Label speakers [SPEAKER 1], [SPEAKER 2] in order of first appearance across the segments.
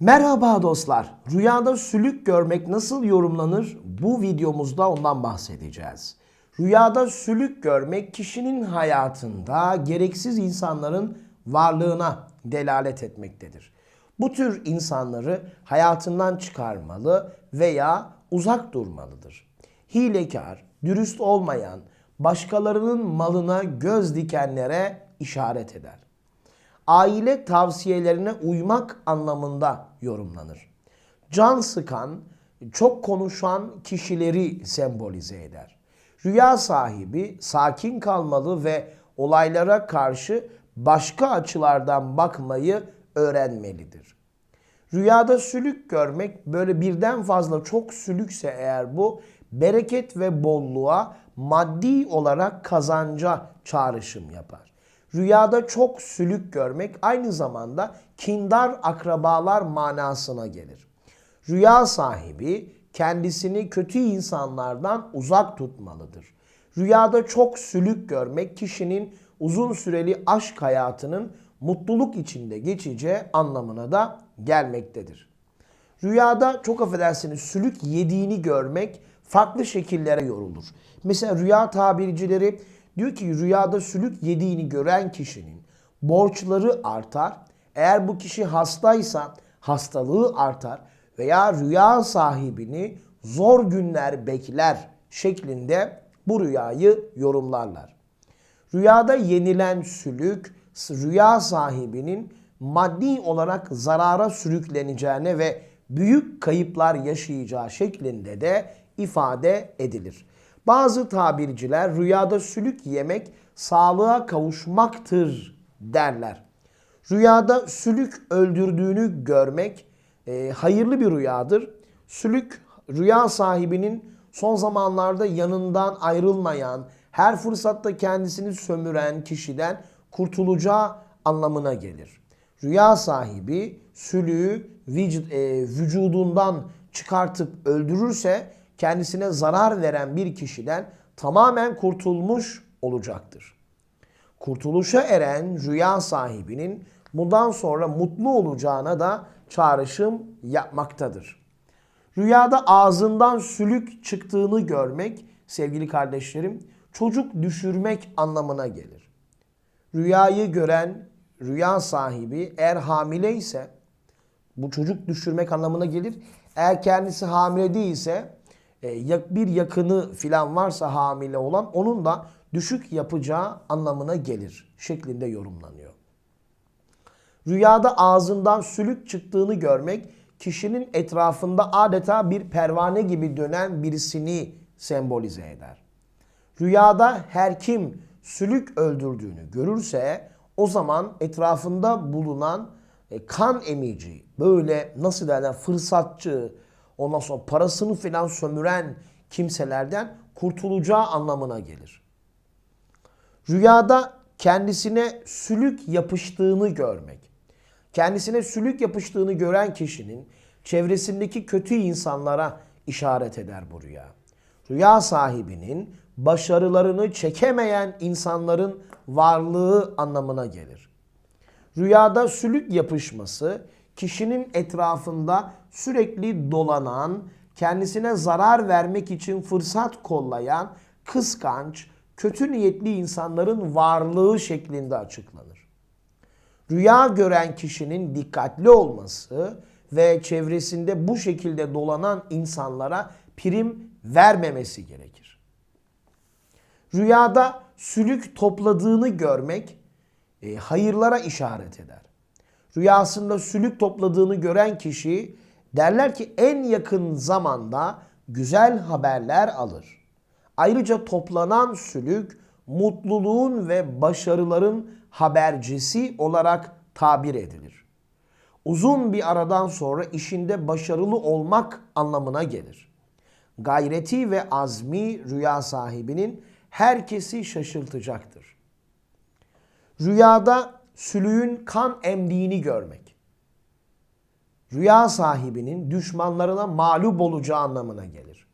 [SPEAKER 1] Merhaba dostlar. Rüyada sülük görmek nasıl yorumlanır? Bu videomuzda ondan bahsedeceğiz. Rüyada sülük görmek kişinin hayatında gereksiz insanların varlığına delalet etmektedir. Bu tür insanları hayatından çıkarmalı veya uzak durmalıdır. Hilekar, dürüst olmayan, başkalarının malına göz dikenlere işaret eder aile tavsiyelerine uymak anlamında yorumlanır. Can sıkan, çok konuşan kişileri sembolize eder. Rüya sahibi sakin kalmalı ve olaylara karşı başka açılardan bakmayı öğrenmelidir. Rüyada sülük görmek böyle birden fazla çok sülükse eğer bu bereket ve bolluğa maddi olarak kazanca çağrışım yapar. Rüyada çok sülük görmek aynı zamanda kindar akrabalar manasına gelir. Rüya sahibi kendisini kötü insanlardan uzak tutmalıdır. Rüyada çok sülük görmek kişinin uzun süreli aşk hayatının mutluluk içinde geçeceği anlamına da gelmektedir. Rüyada çok affedersiniz sülük yediğini görmek farklı şekillere yorulur. Mesela rüya tabircileri diyor ki rüyada sülük yediğini gören kişinin borçları artar. Eğer bu kişi hastaysa hastalığı artar veya rüya sahibini zor günler bekler şeklinde bu rüyayı yorumlarlar. Rüyada yenilen sülük rüya sahibinin maddi olarak zarara sürükleneceğine ve büyük kayıplar yaşayacağı şeklinde de ifade edilir. Bazı tabirciler rüyada sülük yemek sağlığa kavuşmaktır derler. Rüyada sülük öldürdüğünü görmek e, hayırlı bir rüyadır. Sülük rüya sahibinin son zamanlarda yanından ayrılmayan, her fırsatta kendisini sömüren kişiden kurtulacağı anlamına gelir. Rüya sahibi sülüğü e, vücudundan çıkartıp öldürürse kendisine zarar veren bir kişiden tamamen kurtulmuş olacaktır. Kurtuluşa eren rüya sahibinin bundan sonra mutlu olacağına da çağrışım yapmaktadır. Rüyada ağzından sülük çıktığını görmek sevgili kardeşlerim çocuk düşürmek anlamına gelir. Rüyayı gören rüya sahibi eğer hamile ise bu çocuk düşürmek anlamına gelir. Eğer kendisi hamile değilse bir yakını filan varsa hamile olan onun da düşük yapacağı anlamına gelir şeklinde yorumlanıyor. Rüyada ağzından sülük çıktığını görmek kişinin etrafında adeta bir pervane gibi dönen birisini sembolize eder. Rüyada her kim sülük öldürdüğünü görürse o zaman etrafında bulunan e, kan emici, böyle nasıl derler fırsatçı, ondan sonra parasını filan sömüren kimselerden kurtulacağı anlamına gelir. Rüyada kendisine sülük yapıştığını görmek. Kendisine sülük yapıştığını gören kişinin çevresindeki kötü insanlara işaret eder bu rüya. Rüya sahibinin başarılarını çekemeyen insanların varlığı anlamına gelir. Rüyada sülük yapışması kişinin etrafında sürekli dolanan, kendisine zarar vermek için fırsat kollayan, kıskanç, kötü niyetli insanların varlığı şeklinde açıklanır. Rüya gören kişinin dikkatli olması ve çevresinde bu şekilde dolanan insanlara prim vermemesi gerekir. Rüyada sülük topladığını görmek e, hayırlara işaret eder. Rüyasında sülük topladığını gören kişi derler ki en yakın zamanda güzel haberler alır. Ayrıca toplanan sülük mutluluğun ve başarıların habercisi olarak tabir edilir. Uzun bir aradan sonra işinde başarılı olmak anlamına gelir. Gayreti ve azmi rüya sahibinin herkesi şaşırtacaktır. Rüyada sülüğün kan emdiğini görmek. Rüya sahibinin düşmanlarına mağlup olacağı anlamına gelir.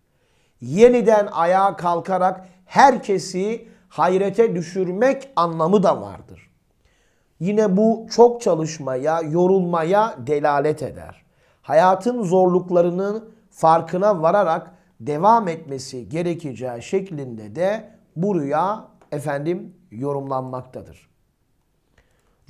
[SPEAKER 1] Yeniden ayağa kalkarak herkesi hayrete düşürmek anlamı da vardır. Yine bu çok çalışmaya, yorulmaya delalet eder. hayatın zorluklarının farkına vararak devam etmesi gerekeceği şeklinde de bu rüya efendim yorumlanmaktadır.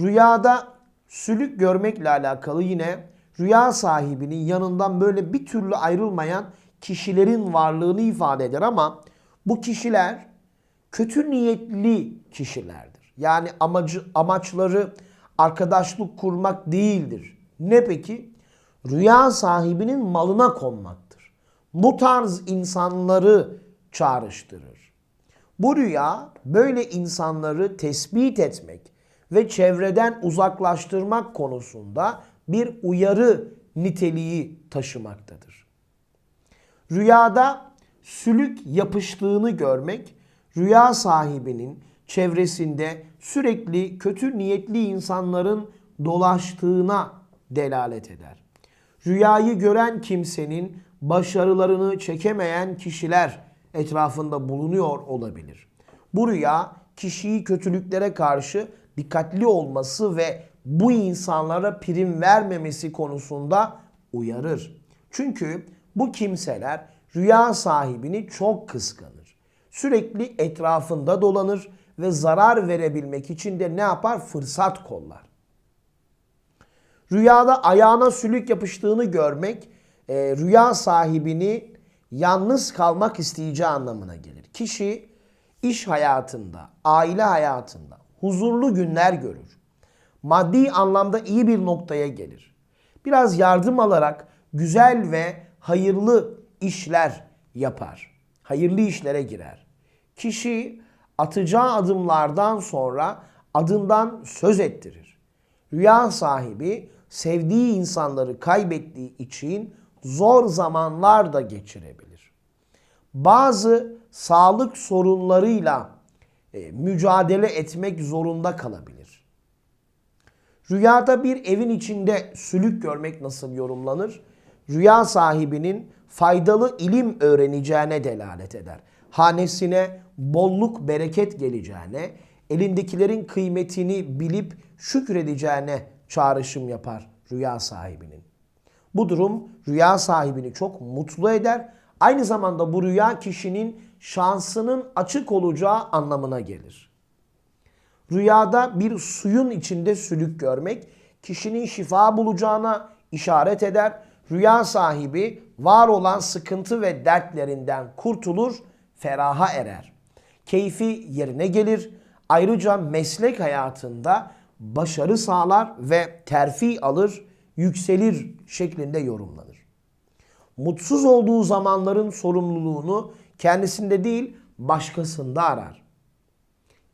[SPEAKER 1] Rüyada sülük görmekle alakalı yine rüya sahibinin yanından böyle bir türlü ayrılmayan kişilerin varlığını ifade eder ama bu kişiler kötü niyetli kişilerdir. Yani amacı amaçları arkadaşlık kurmak değildir. Ne peki? Rüya sahibinin malına konmaktır. Bu tarz insanları çağrıştırır. Bu rüya böyle insanları tespit etmek ve çevreden uzaklaştırmak konusunda bir uyarı niteliği taşımaktadır. Rüyada sülük yapıştığını görmek, rüya sahibinin çevresinde sürekli kötü niyetli insanların dolaştığına delalet eder. Rüyayı gören kimsenin başarılarını çekemeyen kişiler etrafında bulunuyor olabilir. Bu rüya kişiyi kötülüklere karşı dikkatli olması ve bu insanlara prim vermemesi konusunda uyarır. Çünkü bu kimseler rüya sahibini çok kıskanır. Sürekli etrafında dolanır ve zarar verebilmek için de ne yapar? Fırsat kollar. Rüyada ayağına sülük yapıştığını görmek e, rüya sahibini yalnız kalmak isteyeceği anlamına gelir. Kişi iş hayatında, aile hayatında huzurlu günler görür. Maddi anlamda iyi bir noktaya gelir. Biraz yardım alarak güzel ve hayırlı işler yapar. Hayırlı işlere girer. Kişi atacağı adımlardan sonra adından söz ettirir. Rüya sahibi sevdiği insanları kaybettiği için zor zamanlar da geçirebilir. Bazı sağlık sorunlarıyla e, mücadele etmek zorunda kalabilir. Rüyada bir evin içinde sülük görmek nasıl yorumlanır? Rüya sahibinin faydalı ilim öğreneceğine delalet eder. Hanesine bolluk bereket geleceğine, elindekilerin kıymetini bilip şükredeceğine çağrışım yapar rüya sahibinin. Bu durum rüya sahibini çok mutlu eder. Aynı zamanda bu rüya kişinin şansının açık olacağı anlamına gelir. Rüyada bir suyun içinde sülük görmek kişinin şifa bulacağına işaret eder. Rüya sahibi var olan sıkıntı ve dertlerinden kurtulur, feraha erer. Keyfi yerine gelir. Ayrıca meslek hayatında başarı sağlar ve terfi alır, yükselir şeklinde yorumlanır. Mutsuz olduğu zamanların sorumluluğunu kendisinde değil başkasında arar.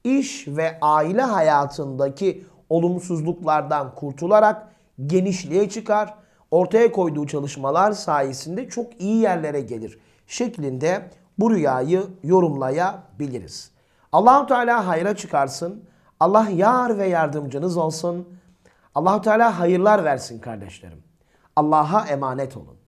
[SPEAKER 1] İş ve aile hayatındaki olumsuzluklardan kurtularak genişliğe çıkar. Ortaya koyduğu çalışmalar sayesinde çok iyi yerlere gelir şeklinde bu rüyayı yorumlayabiliriz. Allahu Teala hayra çıkarsın. Allah yar ve yardımcınız olsun. Allahu Teala hayırlar versin kardeşlerim. Allah'a emanet olun.